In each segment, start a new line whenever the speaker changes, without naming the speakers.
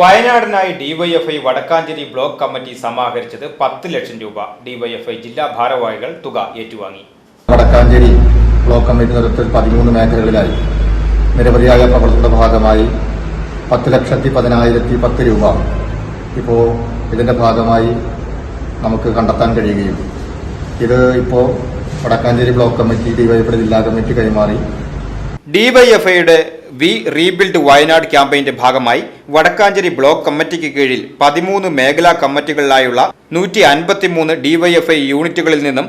വയനാടിനായി DYFI Vadakkanchery block committee സമാഹരിച്ചത് പത്ത് ലക്ഷം രൂപ. ഡിവൈഎഫ്ഐ ജില്ലാ ഭാരവാഹികൾ തുക ഏറ്റുവാങ്ങി.
വടക്കാഞ്ചേരി ബ്ലോക്ക് കമ്മിറ്റി നേതൃത്വത്തിൽ പതിമൂന്ന് മേഖലകളിലായി നിരവധിയായ പ്രവർത്തനങ്ങളുടെ ഭാഗമായി പത്ത് ലക്ഷത്തി പതിനായിരത്തി പത്ത് രൂപ ഇപ്പോൾ ഇതിന്റെ ഭാഗമായി നമുക്ക് കണ്ടെത്താൻ കഴിയുകയും ഇത് ഇപ്പോൾ വടക്കാഞ്ചേരി ബ്ലോക്ക് കമ്മിറ്റി ഡിവൈഎഫ്ഐ ജില്ലാ കമ്മിറ്റി കൈമാറി.
ഡിവൈഎഫ്ഐയുടെ വി റീബിൽഡ് വയനാട് ക്യാമ്പയിന്റെ ഭാഗമായി വടക്കാഞ്ചേരി ബ്ലോക്ക് കമ്മിറ്റിക്ക് കീഴിൽ പതിമൂന്ന് മേഖലാ കമ്മിറ്റികളിലായുള്ള നൂറ്റി അൻപത്തിമൂന്ന് ഡിവൈഎഫ്ഐ യൂണിറ്റുകളിൽ നിന്നും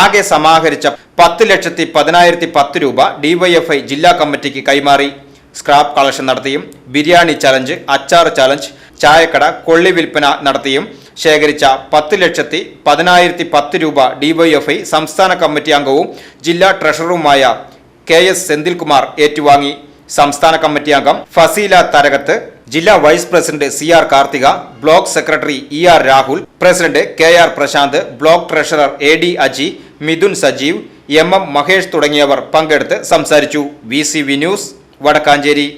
ആകെ സമാഹരിച്ച പത്ത് ലക്ഷത്തി പതിനായിരത്തി പത്ത് രൂപ ഡിവൈഎഫ്ഐ ജില്ലാ കമ്മിറ്റിക്ക് കൈമാറി. സ്ക്രാപ്പ് കളക്ഷൻ നടത്തിയും ബിരിയാണി ചലഞ്ച് അച്ചാർ ചലഞ്ച് ചായക്കട കൊള്ളി വിൽപ്പന നടത്തിയും ശേഖരിച്ച പത്ത് ലക്ഷത്തി പതിനായിരത്തി പത്ത് രൂപ ഡിവൈഎഫ്ഐ സംസ്ഥാന കമ്മിറ്റി അംഗവും ജില്ലാ ട്രഷററുമായ കെ എസ് സെന്തിൽകുമാർ ഏറ്റുവാങ്ങി. സംസ്ഥാന കമ്മിറ്റി അംഗം ഫസീല തരകത്ത് ജില്ലാ vice president C R Karthika block secretary E R Rahul president K R Prashanth block treasurer A D Aji Mithun Sajeev M M Mahesh തുടങ്ങിയവർ പങ്കെടുത്ത് സംസാരിച്ചു. V C V news Vadakkanchery.